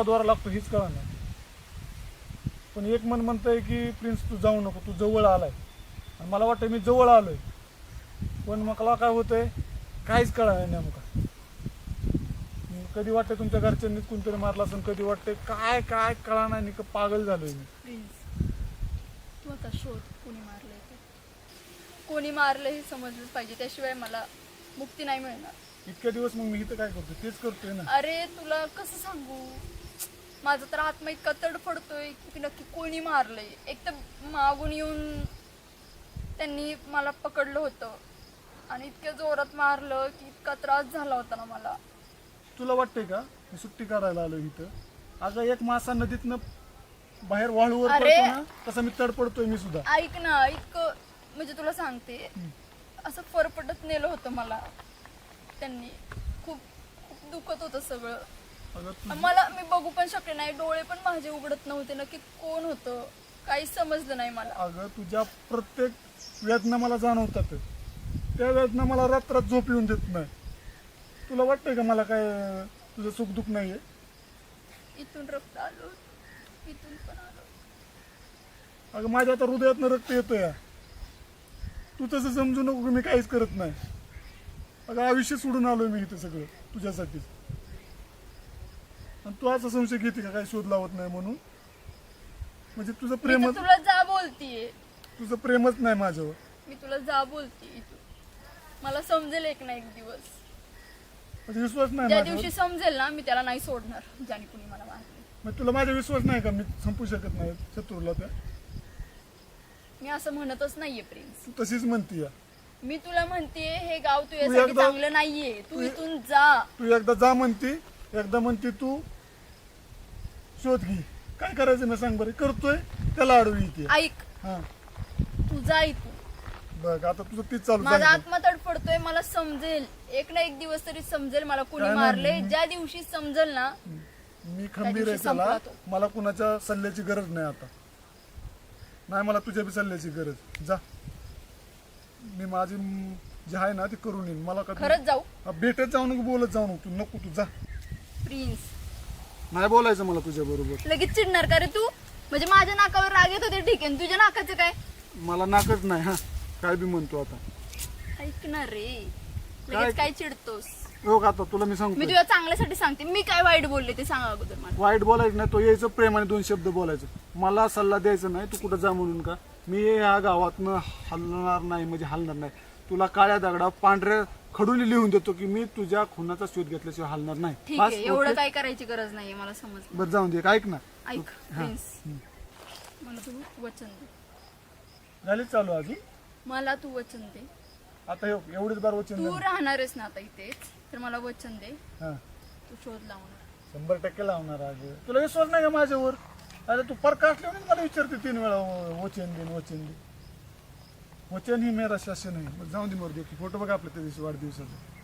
का दोरा लागतो हेच कळा ना पण एक मन म्हणतंय की प्रिन्स तू जाऊ नको तू जवळ आलाय. आणि मला वाटतं मी जवळ आलोय. पण मला काय होतंय? काहीच कळा नाही नेमका. कधी वाटतं तुमच्या घरच्यांनीच कोणतरी मारला असेल कधी वाटतंय काय काय कळा नाही निक पागल झालोय मी. प्रिन्स तू आता शोध कोणी मारलंय ते. कोणी मारलं हे समजलं पाहिजे त्याशिवाय मला मुक्ती नाही मिळणार. इतक्या दिवस मग मी इथं काय करतो तेच करतोय ना. अरे तुला कसं सांगू? माझा तर आत्मा इतका तडफडतोय की नक्की कोणी मारलंय. एक तर मागून येऊन त्यांनी मला पकडलं होतं. आणि इतक्या जोरात मारलं की इतका त्रास झाला होता ना मला. तुला वाटतंय का? मी सुट्टी काढायला आलो इथं. अगं एक मासा नदीतनं बाहेर वाळूवर अरे! पडतो ना तसा मी तडपडतोय मी सुद्धा. ऐक ना इतकं म्हणजे तुला सांगते. असं फरफटत नेलं होतं मला. त्यांनी. खूप खूप दुखत होतं सगळं. मला मी बघू पण शकले नाही. डोळे पण माझे उघडत नव्हते. नक्की कोण होतं? काहीच समजलं नाही मला. अगं तुझ्या प्रत्येक वेदना मला जाणवतात. त्या वेदना मला रात्रात झोप येऊन देत नाही. तुला वाटतंय का मला काय तुझं सुख दुःख नाहीये? इथून रक्त आलो. इथून पण आलो. अगं माझ्या आता हृदयातनं रक्त येतोय. तू तसं समजू नको की मी काहीच करत नाही. अगं आयुष्य सोडून आलोय मी इथं सगळं तुझ्यासाठीच आणि तू असा संशय घेते का काय शोध लावत नाही म्हणून? म्हणजे तुझं मी तर प्रेमच तुला जा बोलतीये. तुझं प्रेमच नाही माझ्यावर. मी तुला जा बोलतीये इथून. मला समजेल एक ना एक दिवस. म्हणजे विश्वास नाही ज्या माझ्यावर? दिवशी समजेल ना मी त्याला नाही सोडणार ज्याने कुणी मला मारले. मग तुला माझा विश्वास नाही का? मी संपू शकत नाही शत्रूला त्या? मी असं म्हणतच नाहीये प्रिन्स. तू तशीच म्हणतीय. मी तुला म्हणतेय हे गाव तुझ्यासाठी एकदा- चांगलं नाहीये. तू तू- इथून जा. तू एकदा जा म्हणती एकदा म्हणती तू शोध घे. काय करायचं मी सांग बरं. करतोय त्याला अडवी येते. ऐक. हा. तू जा इथून बघ आता तुझं तीच चालू माझा. आत्मा तडफडतोय मला समजेल. एक ना एक दिवस तरी समजेल मला कोणी काय नाही, मारले मी- ज्या दिवशी समजेल ना मी खंबीर आहे दिवशी त्याला. संपला. मला कुणाच्या सल्ल्याची गरज नाही आता. नाही मला तुझ्या बी सल्ल्याची गरज. जा. मी माझी म, जे आहे ना ते करून येईन. मला का खरंच जाऊ. हा, भेटत जाऊ नको बोलत जाऊ नको तू. नको तू जा. प्रिन्स. नाही बोलायचं मला तुझ्या बरोबर. लगेच चिडणार का रे तू? म्हणजे माझ्या नाकावर राग येत होते ठीक आहे. तुझ्या नाकाचं काय? मला नाकच नाही हा. काय बी म्हणतो आता. ऐकणार रे. काय? लगेच काय चिडतोस? हो का आता तुला मी मी सांगतो तुझ्या चांगल्यासाठी सांगते. मी काय वाईट बोलले ते सांगा अगोदर मला. वाईट बोलायचं नाही तो यायचं प्रेम आणि दोन शब्द बोलायचं. मला सल्ला द्यायचा नाही तू कुठं जा म्हणून का? मी ह्या गावातनं हलणार नाही म्हणजे हलणार नाही. तुला काळ्या दगडा पांढऱ्या खडून लिहून देतो की मी तुझ्या खुनाचा शोध घेतल्याशिवाय हलणार नाही. ठीक बस, आहे एवढं? काय करायची गरज नाहीये मला समज बरं जाऊन दे ऐक ना. ऐक. प्रिन्स. मला तू वचन दे. झाली चालू अजून मला तू वचन दे. आता हे एवढीच बार वचन तू झालं. राहणारच ना आता इथेच तर मला वचन दे. हा. तू शोध लावणार. शंभर टक्के लावणार अगं तुला विश्वास नाही का माझ्यावर? अरे तू परका असल्यावर मला विचारते तीन वेळा व- वचन दे वचन दे. वचन ही मेरा शासन आहे. मग जाऊन दे मरू फोटो बघा आपल्या त्या दिवशी वाढदिवसाचा.